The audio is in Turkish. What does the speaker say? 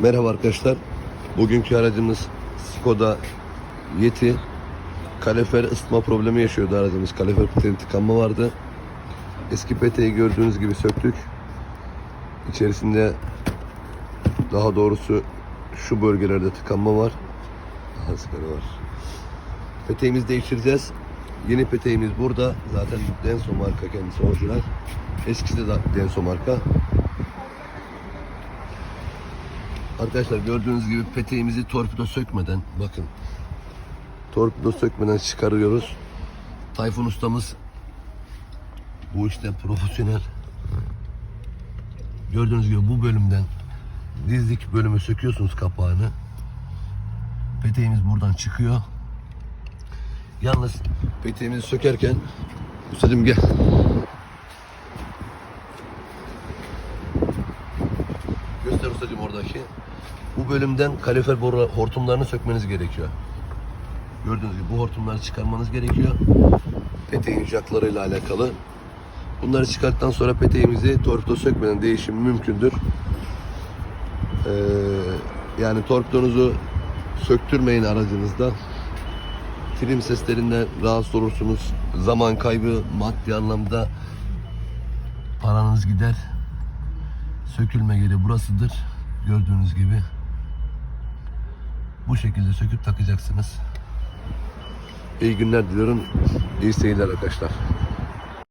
Merhaba arkadaşlar. Bugünkü aracımız Skoda Yeti. Kalefer ısıtma problemi yaşıyordu aracımız. Kalefer peteğin tıkanma vardı. Eski peteği gördüğünüz gibi söktük. İçerisinde daha doğrusu şu bölgelerde tıkanma var. Daha sigara var. Peteğimizi değiştireceğiz. Yeni peteğimiz burada. Zaten Denso marka kendisi orijinal. Eskisi de Denso marka. Arkadaşlar gördüğünüz gibi peteğimizi torpido sökmeden bakın. Torpido sökmeden çıkarıyoruz. Tayfun ustamız bu işte profesyonel. Gördüğünüz gibi bu bölümden dizlik bölümü söküyorsunuz kapağını. Peteğimiz buradan çıkıyor. Yalnız peteğimizi sökerken ustacığım gel. Göster ustacığım oradaki. Bu bölümden kalifer boru hortumlarını sökmeniz gerekiyor. Gördüğünüz gibi bu hortumları çıkarmanız gerekiyor. Peteğin jacklarıyla alakalı. Bunları çıkarttıktan sonra peteğimizi torpido sökmeden değişim mümkündür. Ee, yani torpidonuzu söktürmeyin aracınızda. Trim seslerinden rahatsız olursunuz. Zaman kaybı maddi anlamda paranız gider. Sökülme yeri burasıdır. Gördüğünüz gibi. Bu şekilde söküp takacaksınız. İyi günler diliyorum. İyi seyirler arkadaşlar.